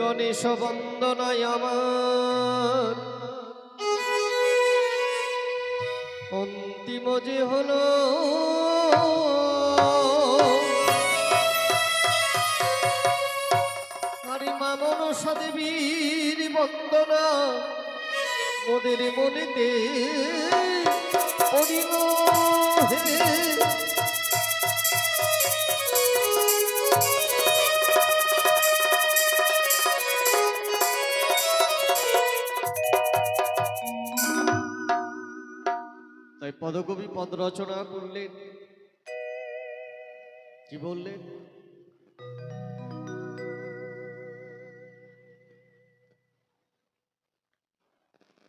গণেশ বন্দনায় আমার। অন্তিম যে হলো দেবীর বন্দনা মোদের মনেতে অরিগ হে পদ রচনা করলেন। কি বললেন?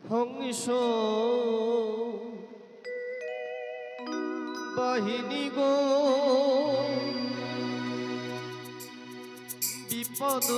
হংস বাহিনী গো বিপদ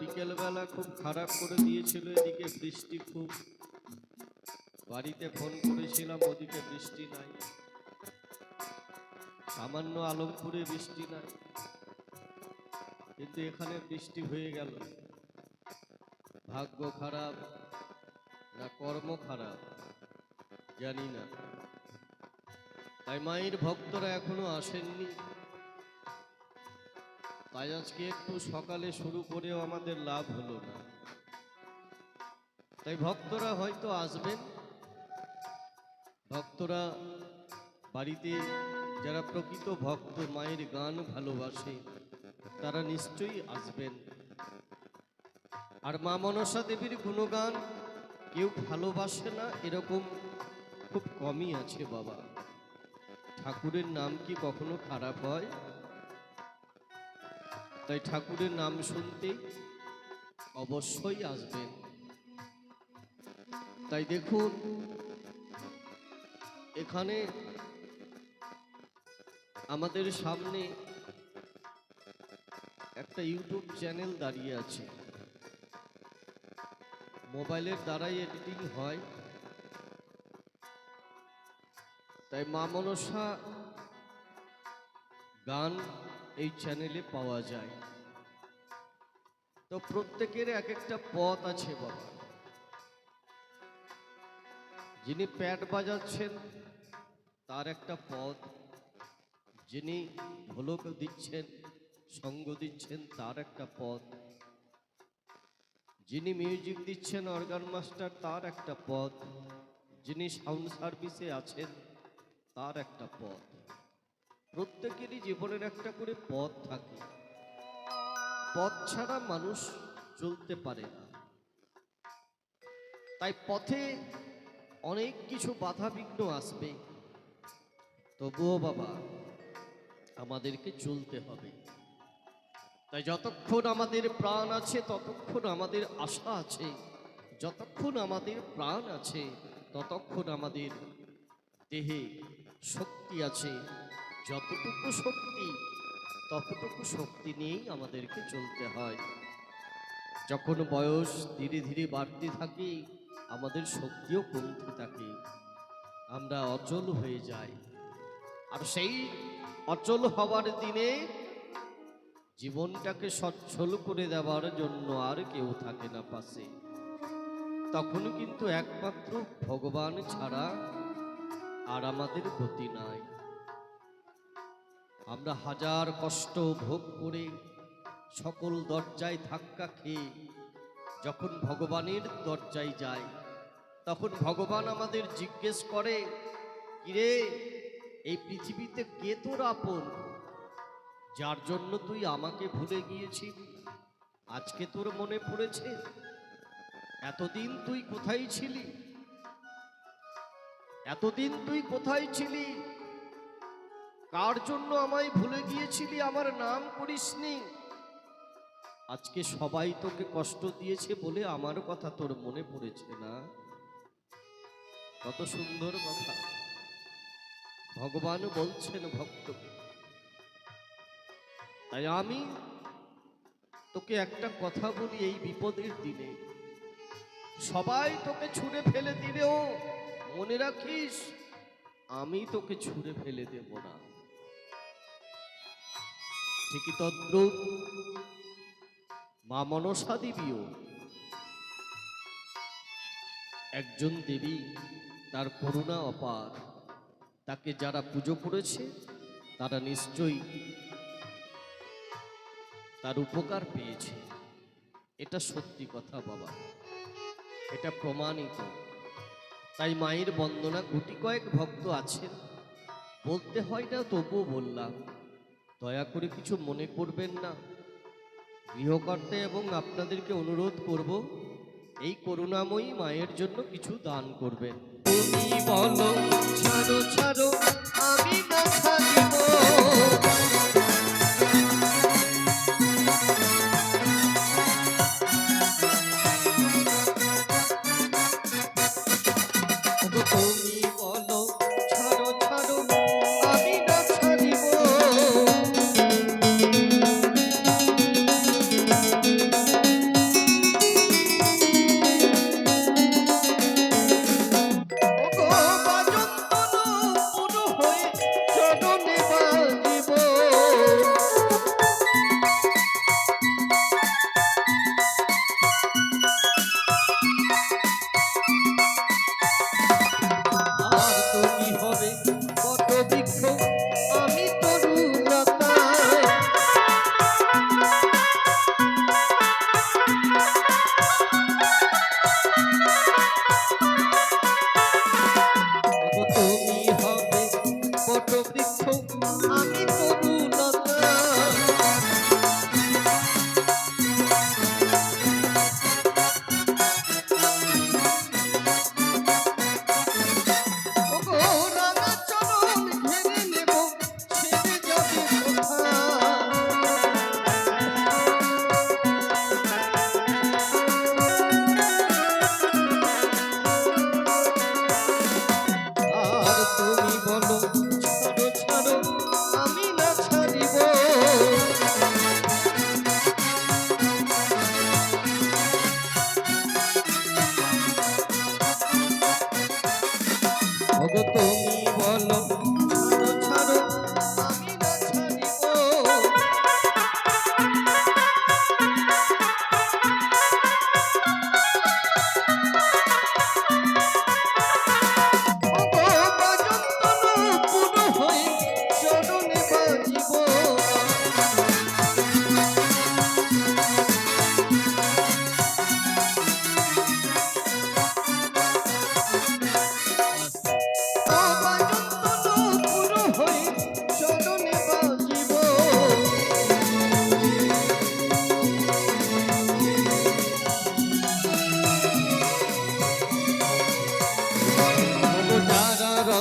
বিকেলবেলা খুব খারাপ করে দিয়েছিল এদিকে বৃষ্টি খুব। বাড়িতে ফোন করেছিলাম, ওদিকে বৃষ্টি নাই। সামান্য আলমপুরে বৃষ্টি নাই। কিন্তু এখানে বৃষ্টি হয়ে গেল। ভাগ্য খারাপ না কর্ম খারাপ, জানি না। তাই মায়ের ভক্তরা এখনও আসেননি। তাই আজকে একটু সকালে শুরু করেও আমাদের লাভ হলো না। তাই ভক্তরা হয়তো আসবেন। ভক্তরা বাড়িতে যারা প্রকৃত ভক্ত, মায়ের গান ভালোবাসে, তারা নিশ্চয়ই আসবেন। আর মা মনসা দেবীর গুণগান কেউ ভালোবাসে না, এরকম খুব কমই আছে বাবা। ঠাকুরের নাম কি কখনো খারাপ হয়? তাই ঠাকুরের নাম শুনতে অবশ্যই আসবেন। তাই দেখুন, এখানে আমাদের সামনে একটা ইউটিউব চ্যানেল দাঁড়িয়ে আছে। মোবাইলের দ্বারাই এডিটিং হয়। তাই মা মনসা গান এই চ্যানেলে পাওয়া যায়। তো প্রত্যেকের এক একটা পথ আছে বাবা। যিনি প্যাড বাজাচ্ছেন, তার একটা পথ। যিনি ঢোলক দিচ্ছেন, সঙ্গ দিচ্ছেন, তার একটা পথ। যিনি মিউজিক দিচ্ছেন, অর্গান মাস্টার, তার একটা পথ। যিনি সাউন্ড সার্ভিসে আছেন, তার একটা পথ। প্রত্যেকেরই জীবনের একটা করে পথ থাকে। পথ ছাড়া মানুষ চলতে পারে না। তাই পথে অনেক কিছু বাধা বিঘ্ন আসবে। তবুও বাবা, আমাদেরকে চলতে হবে। তাই যতক্ষণ আমাদের প্রাণ আছে, ততক্ষণ আমাদের আশা আছে, যতক্ষণ আমাদের প্রাণ আছে, ততক্ষণ আমাদের দেহে শক্তি আছে, যতটুকু শক্তি ততটুকু শক্তি নিয়েই আমাদেরকে চলতে হয়। যখন বয়স ধীরে ধীরে বাড়তে থাকে, আমাদের শক্তিও কমতে থাকে। আমরা অচল হয়ে যাই। আর সেই অচল হওয়ার দিনে জীবনটাকে সচ্ছল করে দেওয়ার জন্য আর কেউ থাকে না পাশে। তখন কিন্তু একমাত্র ভগবান ছাড়া আর আমাদের গতি নাই। আমরা হাজার কষ্ট ভোগ করে সকল দরজায় ধাক্কা খেয়ে যখন ভগবানের দরজায় যাই, তখন ভগবান আমাদের জিজ্ঞেস করে, কিরে, এই পৃথিবীতে কে তোর আপন? যার জন্য তুই আমাকে ভুলে গিয়েছিলি আজকে তোর মনে পড়েছে, এতদিন তুই কোথায় ছিলি? এতদিন তুই কোথায় ছিলি? কার জন্য আমায় ভুলে গিয়েছিলি? আমার নাম করিসনি। আজকে সবাই তোকে কষ্ট দিয়েছে বলে আমার কথা তোর মনে পড়েছে না? কত সুন্দর কথা। ভগবান বলছেন ভক্তকে, তাই আমি তোকে একটা কথা বলি এই বিপদের দিনে। সবাই তোকে ছুঁড়ে ফেলে দিলেও মনে রাখিস, আমি তোকে ছুঁড়ে ফেলে দেব না। ঠিকই মা মনসা দেবীও। একজন দেবী, তার করুণা অপার। তাকে যারা পুজো করেছে, তারা নিশ্চয়ই তার উপকার পেয়েছে। এটা সত্যি কথা বাবা। এটা প্রমাণিত। তাই মায়ের বন্দনা গুটি কয়েক ভক্ত আছেন। বলতে হয় না, তবুও বললাম দয়া করে কিছু মনে করবেন না। গৃহকর্তা এবং আপনাদেরকে অনুরোধ করব, এই করুণাময়ী মায়ের জন্য কিছু দান করবেন। তুমি বলো, ছাড়ো ছাড়ো, আমি না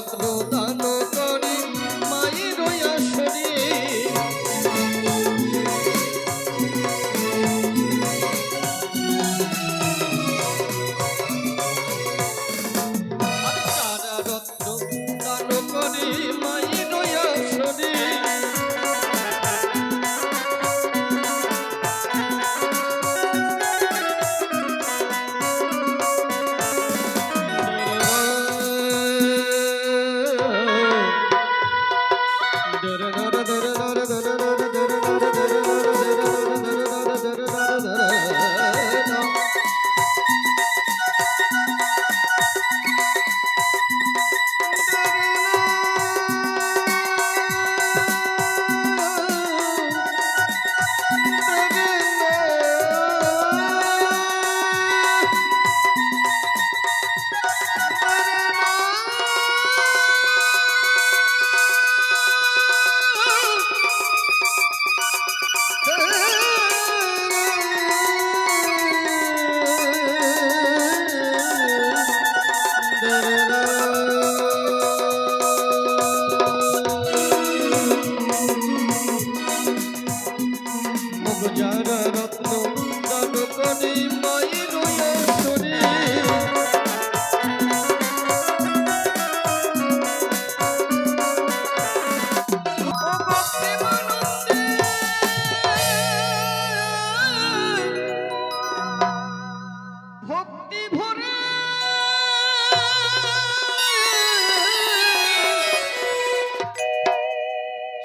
রত্ন দান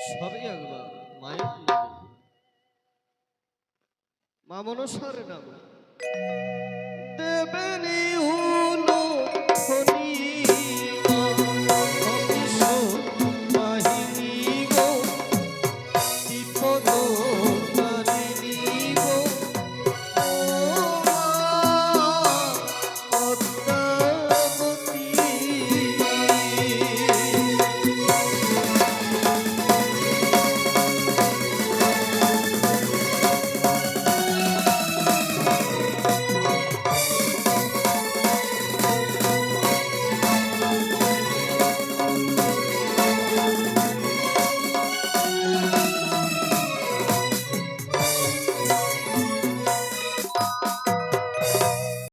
সবই একবার মায়ের মা মনসার নাম। দেবেনি